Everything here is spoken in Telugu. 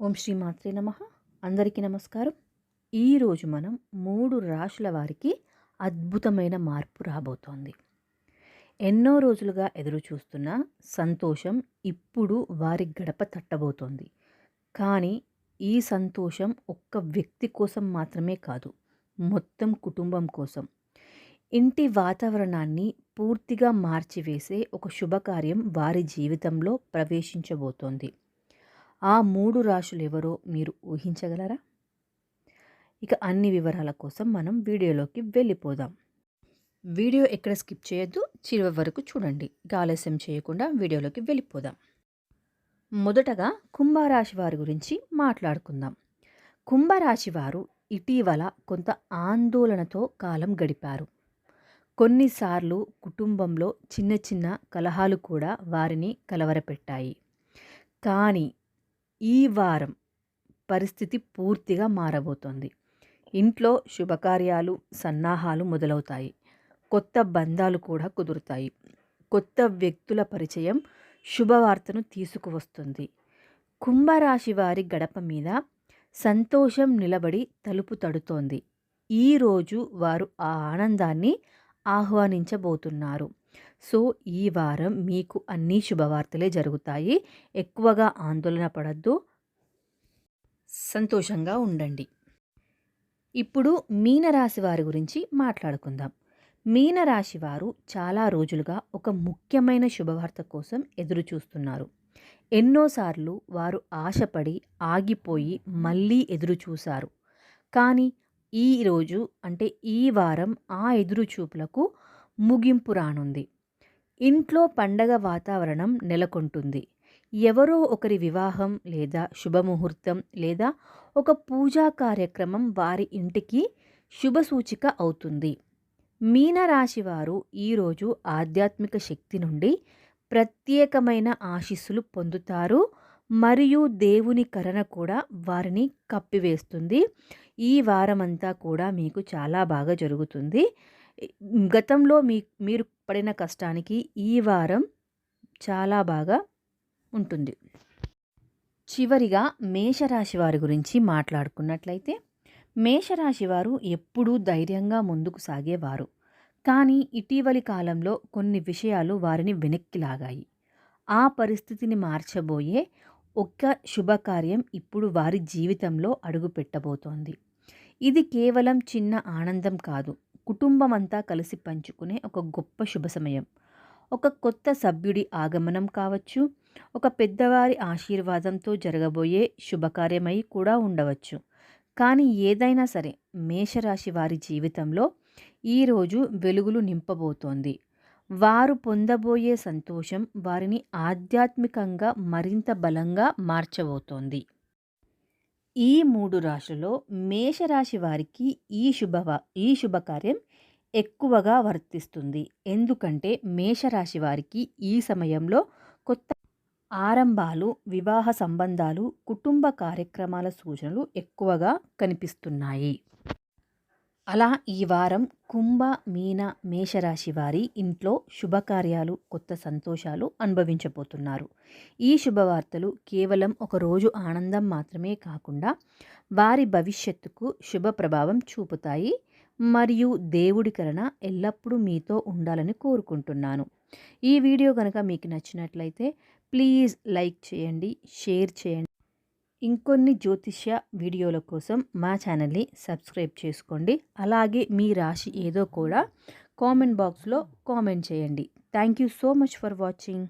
ఓం శ్రీ మాత్రే నమ. అందరికీ నమస్కారం. ఈరోజు మనం మూడు రాశుల వారికి అద్భుతమైన మార్పు రాబోతోంది. ఎన్నో రోజులుగా ఎదురు చూస్తున్న సంతోషం ఇప్పుడు వారి గడప తట్టబోతోంది. కానీ ఈ సంతోషం ఒక్క వ్యక్తి కోసం మాత్రమే కాదు మొత్తం కుటుంబం కోసం. ఇంటి వాతావరణాన్ని పూర్తిగా మార్చివేసే ఒక శుభకార్యం వారి జీవితంలో ప్రవేశించబోతోంది. ఆ మూడు రాశులు ఎవరో మీరు ఊహించగలరా? ఇక అన్ని వివరాల కోసం మనం వీడియోలోకి వెళ్ళిపోదాం. వీడియో ఎక్కడ స్కిప్ చేయొద్దు చివరి వరకు చూడండి. ఇక ఆలస్యం చేయకుండా వీడియోలోకి వెళ్ళిపోదాం. మొదటగా కుంభరాశి వారి గురించి మాట్లాడుకుందాం. కుంభరాశి వారు ఇటీవల కొంత ఆందోళనతో కాలం గడిపారు. కొన్నిసార్లు కుటుంబంలో చిన్న చిన్న కలహాలు కూడా వారిని కలవరపెట్టాయి. కానీ ఈ వారం పరిస్థితి పూర్తిగా మారబోతోంది. ఇంట్లో శుభకార్యాలు సన్నాహాలు మొదలవుతాయి. కొత్త బంధాలు కూడా కుదురుతాయి. కొత్త వ్యక్తుల పరిచయం శుభవార్తను తీసుకువస్తుంది. కుంభరాశి వారి గడప మీద సంతోషం నిలబడి తలుపు తడుతోంది. ఈరోజు వారు ఆ ఆనందాన్ని ఆహ్వానించబోతున్నారు. సో ఈ వారం మీకు అన్ని శుభవార్తలే జరుగుతాయి. ఎక్కువగా ఆందోళన పడద్దు. సంతోషంగా ఉండండి. ఇప్పుడు మీనరాశి వారి గురించి మాట్లాడుకుందాం. మీనరాశి వారు చాలా రోజులుగా ఒక ముఖ్యమైన శుభవార్త కోసం ఎదురు చూస్తున్నారు. ఎన్నోసార్లు వారు ఆశపడి ఆగిపోయి మళ్ళీ ఎదురు చూశారు. కానీ ఈరోజు అంటే ఈ వారం ఆ ఎదురుచూపులకు ముగింపు రానుంది. ఇంట్లో పండగ వాతావరణం నెలకొంటుంది. ఎవరో ఒకరి వివాహం లేదా శుభముహూర్తం లేదా ఒక పూజా కార్యక్రమం వారి ఇంటికి శుభసూచిక అవుతుంది. మీనరాశి వారు ఈరోజు ఆధ్యాత్మిక శక్తి నుండి ప్రత్యేకమైన ఆశీస్సులు పొందుతారు. మరియు దేవుని కరణ కూడా వారిని కప్పివేస్తుంది. ఈ వారమంతా కూడా మీకు చాలా బాగా జరుగుతుంది. గతంలో మీ మీరు పడిన కష్టానికి ఈ వారం చాలా బాగా ఉంటుంది. చివరిగా మేషరాశి వారి గురించి మాట్లాడుకున్నట్లయితే మేషరాశి వారు ఎప్పుడూ ధైర్యంగా ముందుకు సాగేవారు. కానీ ఇటీవలి కాలంలో కొన్ని విషయాలు వారిని వెనక్కి లాగాయి. ఆ పరిస్థితిని మార్చబోయే ఒక్క శుభకార్యం ఇప్పుడు వారి జీవితంలో అడుగుపెట్టబోతోంది. ఇది కేవలం చిన్న ఆనందం కాదు. కుటుంబం అంతా కలిసి పంచుకునే ఒక గొప్ప శుభ సమయం. ఒక కొత్త సభ్యుడి ఆగమనం కావచ్చు ఒక పెద్దవారి ఆశీర్వాదంతో జరగబోయే శుభకార్యమై కూడా ఉండవచ్చు. కానీ ఏదైనా సరే మేషరాశి వారి జీవితంలో ఈరోజు వెలుగులు నింపబోతోంది. వారు పొందబోయే సంతోషం వారిని ఆధ్యాత్మికంగా మరింత బలంగా మార్చబోతోంది. ఈ మూడు రాశులలో మేషరాశి వారికి ఈ శుభవ ఈ శుభకార్యం ఎక్కువగా వర్తిస్తుంది. ఎందుకంటే మేషరాశి వారికి ఈ సమయంలో కొత్త ఆరంభాలు వివాహ సంబంధాలు కుటుంబ కార్యక్రమాల సూచనలు ఎక్కువగా కనిపిస్తున్నాయి. అలా ఈ వారం కుంభ మీన మేషరాశి వారి ఇంట్లో శుభకార్యాలు కొత్త సంతోషాలు అనుభవించబోతున్నారు. ఈ శుభవార్తలు కేవలం ఒక రోజు ఆనందం మాత్రమే కాకుండా వారి భవిష్యత్తుకు శుభ ప్రభావం చూపుతాయి మరియు దేవుడి కరణ ఎల్లప్పుడూ మీతో ఉండాలని కోరుకుంటున్నాను. ఈ వీడియో కనుక మీకు నచ్చినట్లయితే ప్లీజ్ లైక్ చేయండి షేర్ చేయండి. ఇంకొన్ని జ్యోతిష్య వీడియోల కోసం మా ఛానల్ని సబ్స్క్రైబ్ చేసుకోండి. అలాగే మీ రాశి ఏదో కూడా కామెంట్ బాక్స్లో కామెంట్ చేయండి. Thank you so much for watching.